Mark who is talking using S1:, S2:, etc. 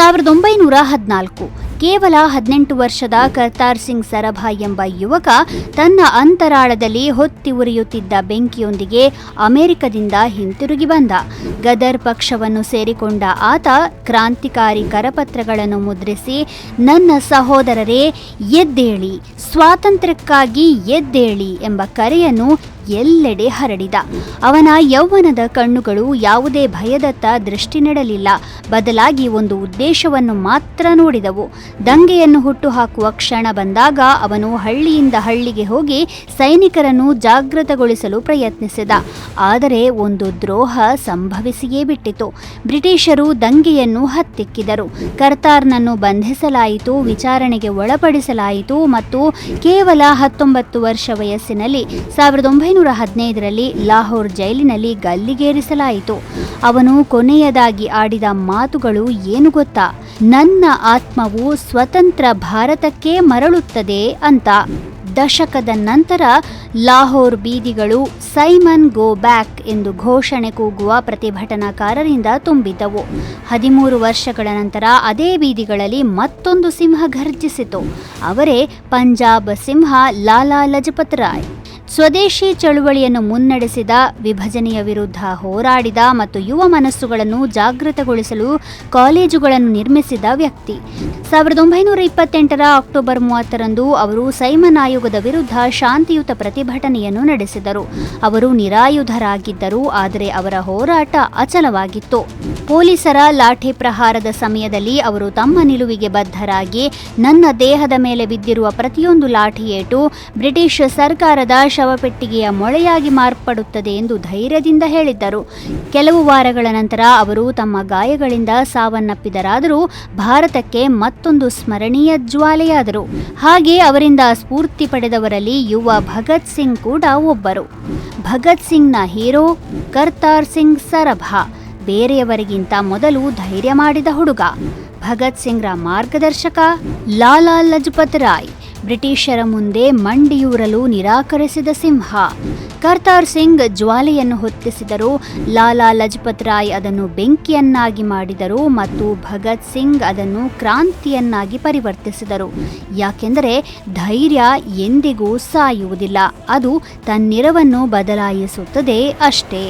S1: ಸಾವಿರದ ಒಂಬೈನೂರ ಹದಿನಾಲ್ಕು. ಕೇವಲ ಹದಿನೆಂಟು ವರ್ಷದ ಕರ್ತಾರ್ ಸಿಂಗ್ ಸರಭಾ ಎಂಬ ಯುವಕ ತನ್ನ ಅಂತರಾಳದಲ್ಲಿ ಹೊತ್ತಿ ಉರಿಯುತ್ತಿದ್ದ ಬೆಂಕಿಯೊಂದಿಗೆ ಅಮೆರಿಕದಿಂದ ಹಿಂತಿರುಗಿ ಬಂದ. ಗದರ್ ಪಕ್ಷವನ್ನು ಸೇರಿಕೊಂಡ ಆತ ಕ್ರಾಂತಿಕಾರಿ ಕರಪತ್ರಗಳನ್ನು ಮುದ್ರಿಸಿ, ನನ್ನ ಸಹೋದರರೇ, ಎದ್ದೇಳಿ, ಸ್ವಾತಂತ್ರ್ಯಕ್ಕಾಗಿ ಎದ್ದೇಳಿ ಎಂಬ ಕರೆಯನ್ನು ಎಲ್ಲೆಡೆ ಹರಡಿದ. ಅವನ ಯೌವನದ ಕಣ್ಣುಗಳು ಯಾವುದೇ ಭಯದತ್ತ ದೃಷ್ಟಿ ನೆಡಲಿಲ್ಲ. ಬದಲಾಗಿ ಒಂದು ಉದ್ದೇಶವನ್ನು ಮಾತ್ರ ನೋಡಿದವು. ದಂಗೆಯನ್ನು ಹುಟ್ಟುಹಾಕುವ ಕ್ಷಣ ಬಂದಾಗ ಅವನು ಹಳ್ಳಿಯಿಂದ ಹಳ್ಳಿಗೆ ಹೋಗಿ ಸೈನಿಕರನ್ನು ಜಾಗೃತಗೊಳಿಸಲು ಪ್ರಯತ್ನಿಸಿದ. ಆದರೆ ಒಂದು ದ್ರೋಹ ಸಂಭವಿಸಿಯೇ ಬಿಟ್ಟಿತು. ಬ್ರಿಟಿಷರು ದಂಗೆಯನ್ನು ಹತ್ತಿಕ್ಕಿದರು. ಕರ್ತಾರ್ನನ್ನು ಬಂಧಿಸಲಾಯಿತು, ವಿಚಾರಣೆಗೆ ಒಳಪಡಿಸಲಾಯಿತು ಮತ್ತು ಕೇವಲ ಹತ್ತೊಂಬತ್ತು ವರ್ಷ ವಯಸ್ಸಿನಲ್ಲಿ ಸಾವಿರದ ಒಂಬೈನೂರ ಹದಿನೈದರಲ್ಲಿ ಲಾಹೋರ್ ಜೈಲಿನಲ್ಲಿ ಗಲ್ಲಿಗೇರಿಸಲಾಯಿತು. ಅವನು ಕೊನೆಯದಾಗಿ ಆಡಿದ ಮಾತುಗಳು ಏನು ಗೊತ್ತಾ? ನನ್ನ ಆತ್ಮವು ಸ್ವತಂತ್ರ ಭಾರತಕ್ಕೆ ಮರಳುತ್ತದೆ ಅಂತ. ದಶಕದ ನಂತರ ಲಾಹೋರ್ ಬೀದಿಗಳು ಸೈಮನ್ ಗೋ ಬ್ಯಾಕ್ ಎಂದು ಘೋಷಣೆ ಕೂಗುವ ಪ್ರತಿಭಟನಾಕಾರರಿಂದ ತುಂಬಿದ್ದವು. ಹದಿಮೂರು ವರ್ಷಗಳ ನಂತರ ಅದೇ ಬೀದಿಗಳಲ್ಲಿ ಮತ್ತೊಂದು ಸಿಂಹ ಘರ್ಜಿಸಿತು. ಅವರೇ ಪಂಜಾಬ್ ಸಿಂಹ ಲಾಲಾ ಲಜಪತ್ ರಾಯ್. ಸ್ವದೇಶಿ ಚಳುವಳಿಯನ್ನು ಮುನ್ನಡೆಸಿದ, ವಿಭಜನೆಯ ವಿರುದ್ಧ ಹೋರಾಡಿದ ಮತ್ತು ಯುವ ಮನಸ್ಸುಗಳನ್ನು ಜಾಗೃತಗೊಳಿಸಲು ಕಾಲೇಜುಗಳನ್ನು ನಿರ್ಮಿಸಿದ ವ್ಯಕ್ತಿ. ಸಾವಿರದ ಒಂಬೈನೂರ ಇಪ್ಪತ್ತೆಂಟರ ಅಕ್ಟೋಬರ್ ಮೂವತ್ತರಂದು ಅವರು ಸೈಮನ್ ಆಯೋಗದ ವಿರುದ್ಧ ಶಾಂತಿಯುತ ಪ್ರತಿಭಟನೆಯನ್ನು ನಡೆಸಿದರು. ಅವರು ನಿರಾಯುಧರಾಗಿದ್ದರು, ಆದರೆ ಅವರ ಹೋರಾಟ ಅಚಲವಾಗಿತ್ತು. ಪೊಲೀಸರ ಲಾಠಿ ಪ್ರಹಾರದ ಸಮಯದಲ್ಲಿ ಅವರು ತಮ್ಮ ನಿಲುವಿಗೆ ಬದ್ಧರಾಗಿ ನನ್ನ ದೇಹದ ಮೇಲೆ ಬಿದ್ದಿರುವ ಪ್ರತಿಯೊಂದು ಲಾಠಿಯೇಟು ಬ್ರಿಟಿಷ್ ಸರ್ಕಾರದ ಶವಪೆಟ್ಟಿಗೆಯ ಮೊಳೆಯಾಗಿ ಮಾರ್ಪಡುತ್ತದೆ ಎಂದು ಧೈರ್ಯದಿಂದ ಹೇಳಿದ್ದರು. ಕೆಲವು ವಾರಗಳ ನಂತರ ಅವರು ತಮ್ಮ ಗಾಯಗಳಿಂದ ಸಾವನ್ನಪ್ಪಿದರಾದರೂ ಭಾರತಕ್ಕೆ ಮತ್ತೊಂದು ಸ್ಮರಣೀಯ ಜ್ವಾಲೆಯಾದರು. ಹಾಗೆ ಅವರಿಂದ ಸ್ಫೂರ್ತಿ ಪಡೆದವರಲ್ಲಿ ಯುವ ಭಗತ್ ಸಿಂಗ್ ಕೂಡ ಒಬ್ಬರು. ಭಗತ್ ಸಿಂಗ್ನ ಹೀರೋ ಕರ್ತಾರ್ ಸಿಂಗ್ ಸರಭಾ. ಬೇರೆಯವರಿಗಿಂತ ಮೊದಲು ಧೈರ್ಯ ಮಾಡಿದ ಹುಡುಗ. ಭಗತ್ ಸಿಂಗ್ರ ಮಾರ್ಗದರ್ಶಕ ಲಾಲಾ ಲಜಪತ್ ರಾಯ್. ಬ್ರಿಟಿಷರ ಮುಂದೆ ಮಂಡಿಯೂರಲು ನಿರಾಕರಿಸಿದ ಸಿಂಹ. ಕರ್ತಾರ್ ಸಿಂಗ್ ಜ್ವಾಲೆಯನ್ನು ಹೊತ್ತಿಸಿದರು ಲಾಲಾ ಲಜಪತ್ ರಾಯ್ ಅದನ್ನು ಬೆಂಕಿಯನ್ನಾಗಿ ಮಾಡಿದರು ಮತ್ತು ಭಗತ್ ಸಿಂಗ್ ಅದನ್ನು ಕ್ರಾಂತಿಯನ್ನಾಗಿ ಪರಿವರ್ತಿಸಿದರು. ಯಾಕೆಂದರೆ ಧೈರ್ಯ ಎಂದಿಗೂ ಸಾಯುವುದಿಲ್ಲ. ಅದು ತನ್ನಿರವನ್ನು ಬದಲಾಯಿಸುತ್ತದೆ ಅಷ್ಟೇ.